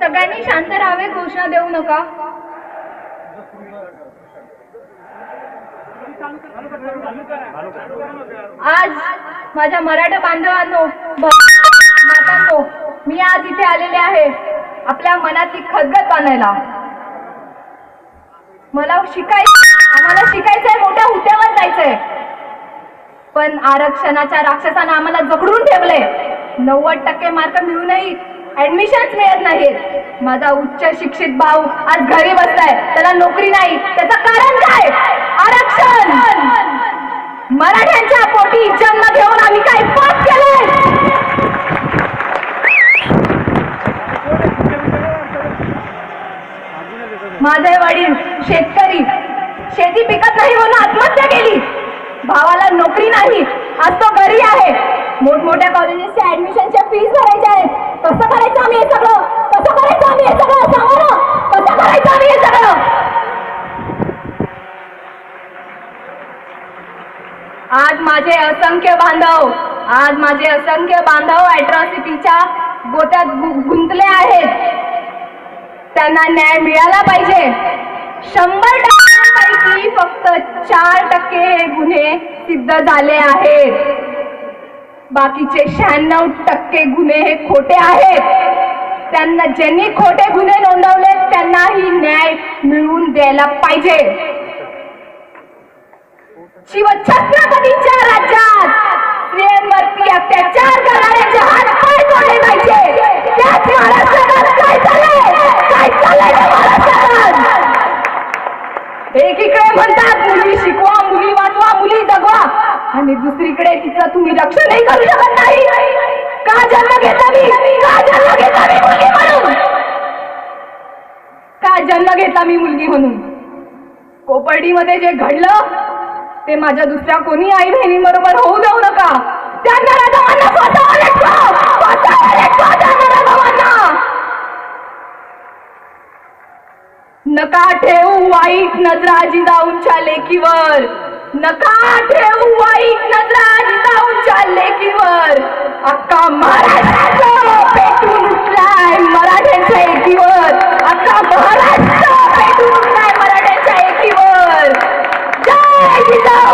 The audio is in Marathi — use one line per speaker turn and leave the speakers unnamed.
सगळ्यांनी शांत राहावे घोषणा देऊ नका. आज माझ्या मराठा बांधवांनो मातांनो मी आज इथे आलेले आहे आपल्या मनातली खदगत बांधायला. मला शिकायचं आम्हाला शिकायचंय मोठ्या हुद्द्यावर जायचंय. पण आरक्षणाच्या राक्षसानं आम्हाला जखडून ठेवलंय. नव्वद टक्के मार्क मिळूनही ऍडमिशनच मिळत नाहीत. माझा उच्च शिक्षित भाऊ आज घरी बसलाय. त्याला नोकरी नाही. त्याचं कारण काय? आरक्षण. मराठ्यांच्या पोटी जन्म घेऊन आम्ही काय पाप केलंय? माझे वडील शेतकरी. शेती पिकत नाही म्हणून आत्महत्या केली. भावाला नोकरी नाही. आज तो घरी आहे. मोठमोठ्या कॉलेजेसच्या ऍडमिशनच्या फीज भरायच्या आहेत. कसं करायचं आम्ही हे सगळं? कसं करायचं आम्ही हे सगळं? सांगा ना. कसं करायचं आम्ही हे सगळं? आज माझे असंख्य बांधव आज माझे असंख्य बांधव अॅट्रॉसिटीच्या गोत्यात गुंतले आहेत. त्यांना न्याय मिळाला पाहिजे. शंभर टक्क्यांपैकी फक्त चार टक्के हे गुन्हे सिद्ध झाले आहेत. बाकीचे शहाण्णव टक्के गुन्हे हे खोटे आहेत. त्यांना ज्यांनी खोटे गुन्हे नोंदवले त्यांनाही न्याय मिळवून द्यायला पाहिजे. शिवछत्रपतींच्या राज्यात स्त्रियांवरती अत्याचार करणारे हात पाय तोडले पाहिजे. त्याच महाराष्ट्रात काय चाललंय? काय चाललंय महाराष्ट्रात? एकीकडे म्हणतात मुली शिकवा मुली जगवा आणि दुसरीकडे तिचं तुम्ही लक्ष नाही करू शकत नाही. का जन्म घेतला मी का जन्म घेतला मी मुलगी म्हणून? का जन्म घेता मी मुलगी म्हणून? कोपर्डीमध्ये जे घडलं ते माझ्या दुसऱ्या कोणी आई बहिणींबरोबर होऊ देऊ नका. त्या नराधमांना फासावर लटकवा! फासावर लटकवा त्या नराधमांना! नका ठेवू वाईट नजरा जाऊन चालले किवर अक्का महाराष्ट्राचा पेटून उठलाय मराठ्यांच्या एकीवर. अक्का महाराष्ट्र पेटून उठलाय मराठ्यांच्या एकीवर. जय जिजाऊ